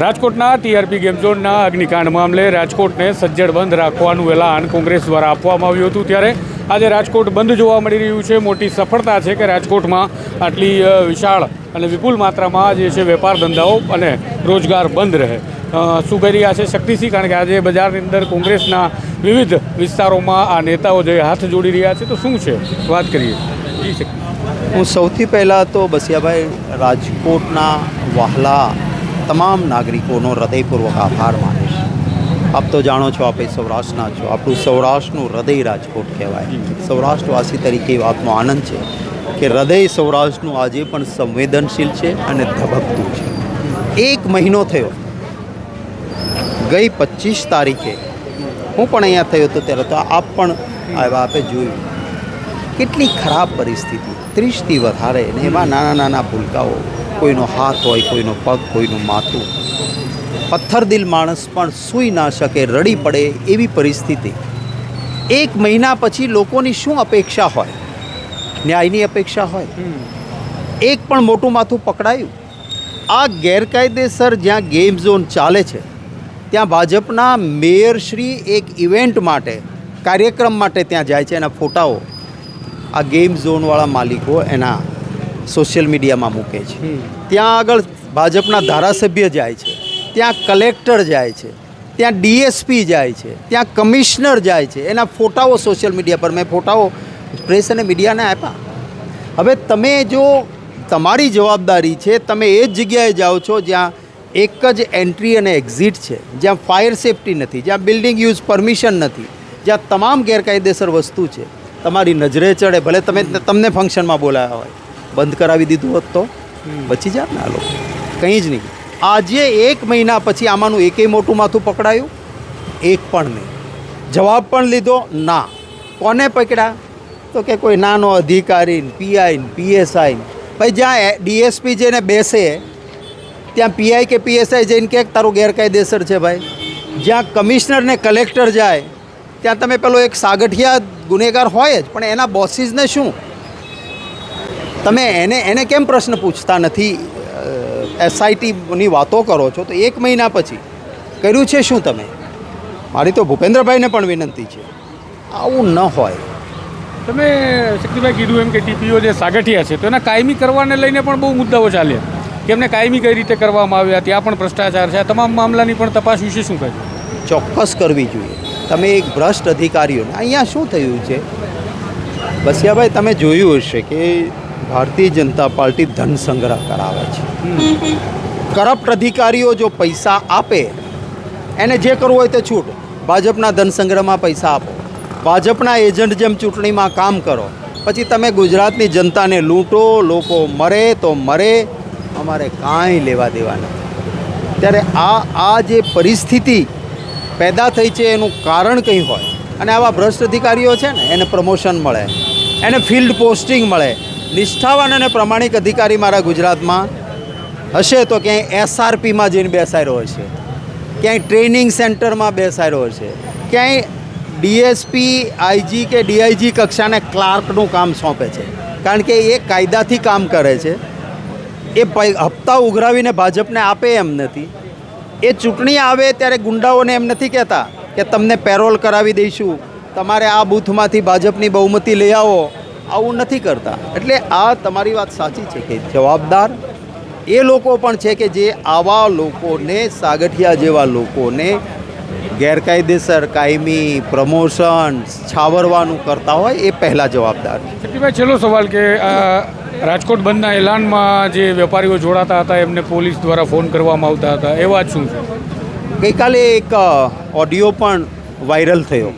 રાજકોટના TRP game ઝોનના અગ્નિકાંડ મામલે રાજકોટને સજ્જડ બંધ રાખવાનું એલાન કોંગ્રેસ દ્વારા આપવામાં આવ્યું હતું. ત્યારે આજે રાજકોટ બંધ જોવા મળી રહ્યું છે. મોટી સફળતા છે કે રાજકોટમાં આટલી વિશાળ અને વિપુલ માત્રામાં જે છે વેપાર ધંધાઓ અને રોજગાર બંધ રહે. શું કરી રહ્યા છે શક્તિસિંહ? કારણ કે આજે બજારની અંદર કોંગ્રેસના વિવિધ વિસ્તારોમાં આ નેતાઓ જે હાથ જોડી રહ્યા છે. તો શું છે? વાત કરીએ. હું સૌથી પહેલાં તો બસિયાભાઈ, રાજકોટના વહાલા તમામ નાગરિકોનો હૃદયપૂર્વક આભાર માનીશ આપ તો જાણો છો આપણે સૌરાષ્ટ્રના છો. આપણું સૌરાષ્ટ્રનું હૃદય રાજકોટ કહેવાય. સૌરાષ્ટ્રવાસી તરીકે વાતનો આનંદ છે કે હૃદય સૌરાષ્ટ્રનું આજે પણ સંવેદનશીલ છે અને ધબકતું છે. એક મહિનો થયો. ગઈ પચીસ તારીખે હું પણ અહીંયા થયો હતો ત્યારે તો આપ પણ આવ્યા આપે જોયું. કેટલી ખરાબ પરિસ્થિતિ. ત્રીસથી વધારે ને એમાં નાના નાના ભૂલકાઓ. કોઈનો હાથ હોય, કોઈનો પગ, કોઈનું માથું. પથ્થરદિલ માણસ પણ સૂઈ ના શકે, રડી પડે એવી પરિસ્થિતિ. એક મહિના પછી લોકોની શું અપેક્ષા હોય? ન્યાયની અપેક્ષા હોય. એક પણ મોટું માથું પકડાયું. આ ગેરકાયદેસર જ્યાં ગેમ ઝોન ચાલે છે, ત્યાં ભાજપના મેયરશ્રી એક ઇવેન્ટ માટે, કાર્યક્રમ માટે ત્યાં જાય છે એના ફોટાઓ. આ ગેમ ઝોનવાળા માલિકો એના સોશિયલ મીડિયામાં મૂકે છે. ત્યાં આગળ ભાજપના ધારાસભ્ય જાય છે ત્યાં કલેક્ટર જાય છે ત્યાં ડીએસપી જાય છે ત્યાં કમિશનર જાય છે. એના ફોટાઓ સોશિયલ મીડિયા પર. મેં ફોટાઓ પ્રેસ અને મીડિયાને આપ્યા. હવે તમે જો તમારી જવાબદારી છે તમે એ જ જગ્યાએ જાઓ છો જ્યાં એક જ એન્ટ્રી અને એક્ઝિટ છે જ્યાં ફાયર સેફટી નથી જ્યાં બિલ્ડિંગ યુઝ પરમિશન નથી જ્યાં તમામ ગેરકાયદેસર વસ્તુ છે. તમારી નજરે ચડે ભલે તમે તમને ફંક્શનમાં બોલાયા હોય. બંધ કરાવી દીધું હોત તો? બચી જાત ને આ લોકો. કંઈ જ નહીં. આજે એક મહિના પછી આમાંનું એકેય મોટું માથું પકડાયું? એક પણ નહીં. જવાબ પણ લીધો ના. કોને પકડ્યા? તો કે કોઈ નાનો અધિકારી પીઆઈ પીએસઆઈ ભાઈ જ્યાં ડીએસપી જઈને બેસે ત્યાં પીઆઈ કે પીએસઆઈ જઈને કે તારું ગેરકાયદેસર છે ભાઈ? જ્યાં કમિશનર ને કલેક્ટર જાય ત્યાં તમે પેલો એક સાગઠિયા ગુનેગાર હોય જ પણ એના બોસીસને શું? તમે એને એને કેમ પ્રશ્ન પૂછતા નથી? એસઆઈટીની વાતો કરો છો તો એક મહિના પછી કર્યું છે શું તમે? મારી તો ભૂપેન્દ્રભાઈને પણ વિનંતી છે. આવું ન હોય. તમે શક્તિભાઈ કીધું એમ કે ટીપીઓ જે સાગઠિયા છે તો એના કાયમી કરવાને લઈને પણ બહુ મુદ્દાઓ ચાલ્યા કે એમને કાયમી કઈ રીતે કરવામાં આવ્યા ત્યાં પણ ભ્રષ્ટાચાર છે. આ તમામ મામલાની પણ તપાસ વિશે શું કહે ચોક્કસ કરવી જોઈએ. તમે એક ભ્રષ્ટ અધિકારીઓને અહીંયા શું થયું છે? બસિયાભાઈ તમે જોયું હશે કે ભારતીય જનતા પાર્ટી ધન સંગ્રહ કરાવે છે. કરપ્ટ અધિકારીઓ જો પૈસા આપે, એને જે કરવું હોય તે છૂટ. ભાજપના ધન સંગ્રહમાં પૈસા આપો. ભાજપના એજન્ટ જેમ ચૂંટણીમાં કામ કરો, પછી તમે ગુજરાતની જનતાને લૂંટો, લોકો મરે તો મરે, અમારે કાંઈ લેવા દેવા નથી. ત્યારે આ આ જે પરિસ્થિતિ પેદા થઈ છે એનું કારણ કંઈ હોય? અને આવા ભ્રષ્ટ અધિકારીઓ છે ને, એને પ્રમોશન મળે, એને ફિલ્ડ પોસ્ટિંગ મળે નિષ્ઠાવાન અને પ્રમાણિક અધિકારી મારા ગુજરાતમાં હશે તો ક્યાંય એસઆરપીમાં જઈને બેસાડ્યો હશે ક્યાંય ટ્રેનિંગ સેન્ટરમાં બેસાડ્યો હશે ક્યાંય ડીએસપી, આઈજી કે ડીઆઈજી કક્ષાને ક્લાર્કનું કામ સોંપે છે. કારણ કે એ કાયદાથી કામ કરે છે. એ હપ્તા ઉઘરાવીને ભાજપને આપે એમ નથી. એ ચૂંટણી આવે ત્યારે ગુંડાઓને એમ નથી કહેતા કે તમને પેરોલ કરાવી દઈશું. તમારે આ બૂથમાંથી ભાજપની બહુમતી લઈ આવો. આવું નથી કરતા. એટલે આ તમારી વાત સાચી છે કે જવાબદાર એ લોકો પણ છે કે જે આવા લોકોને સાગઠિયા જેવા લોકોને ગેરકાયદેસર કાયમી પ્રમોશન છાવરવાનું કરતા હોય એ પહેલાં જવાબદાર. ભાઈ છેલ્લો સવાલ કે રાજકોટ બંધના એલાનમાં જે વેપારીઓ જોડાતા હતા એમને પોલીસ દ્વારા ફોન કરવામાં આવતા હતા એ વાત શું છે? ગઈકાલે એક ઓડિયો પણ વાયરલ થયો.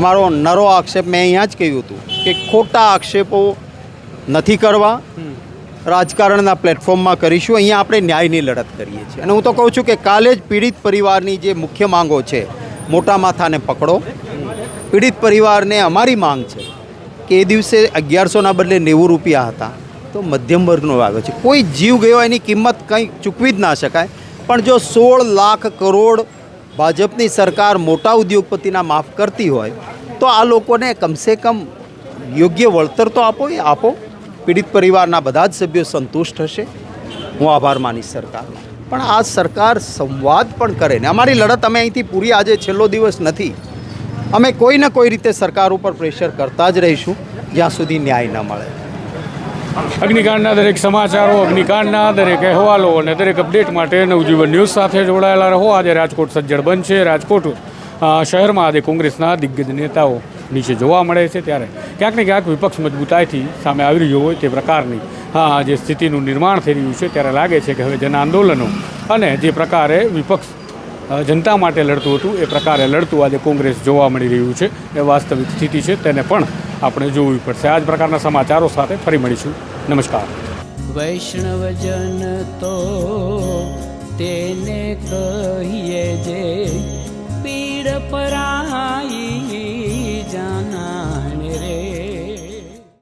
અમારો નરો આક્ષેપ મેં અહીંયા જ કહ્યું હતું. કે ખોટા આક્ષેપો નથી કરવા. રાજકારણના પ્લેટફોર્મમાં કરીશું. અહીંયા આપણે ન્યાયની લડત કરીએ છીએ. અને હું તો કહું છું કે કાલે જ પીડિત પરિવારની જે મુખ્ય માંગો છે મોટા માથાને પકડો. પીડિત પરિવારને અમારી માંગ છે કે એ દિવસે અગિયારસોના બદલે નેવું રૂપિયા હતા. તો મધ્યમ વર્ગનો વાગો છે. કોઈ જીવ ગયો એની કિંમત કંઈ ચૂકવી જ ના શકાય. પણ જો સોળ લાખ કરોડ ભાજપની સરકાર મોટા ઉદ્યોગપતિના માફ કરતી હોય તો આ લોકોને કમસે કમ યોગ્ય વળતર તો આપો, એ આપો. પીડિત પરિવારના બધા જ સભ્યો સંતુષ્ટ હશે. હું આભાર માનીશ સરકારનો. પણ આ સરકાર સંવાદ પણ કરે ને. અમારી લડત અમે અહીંથી પૂરી આજે છેલ્લો દિવસ નથી. અમે કોઈ ને કોઈ રીતે સરકાર ઉપર પ્રેશર કરતા જ રહીશું, જ્યાં સુધી ન્યાય ન મળે. અગ્નિકાંડના દરેક સમાચારો, અગ્નિકાંડના દરેક અહેવાલો અને દરેક અપડેટ માટે નવજીવન ન્યૂઝ સાથે જોડાયેલા રહો. આજે રાજકોટ સજ્જડ બનશે. રાજકોટ શહેરમાં આજે કોંગ્રેસના દિગ્ગજ નેતાઓ નીચે જોવા મળે છે ત્યારે ક્યાંક ને ક્યાંક વિપક્ષ મજબૂતાઈથી સામે આવી રહ્યો હોય તે પ્રકારની, હા જે સ્થિતિનું નિર્માણ થઈ રહ્યું છે ત્યારે લાગે છે કે હવે જન આંદોલનો અને જે પ્રકારે વિપક્ષ જનતા માટે લડતું હતું, એ પ્રકારે લડતું આજે કોંગ્રેસ જોવા મળી રહ્યું છે. એ વાસ્તવિક સ્થિતિ છે, તેને પણ આપણે જોવી પડશે. આ જ પ્રકારના સમાચારો સાથે ફરી મળીશું. નમસ્કાર. વૈષ્ણવજન તો તેને કહીએ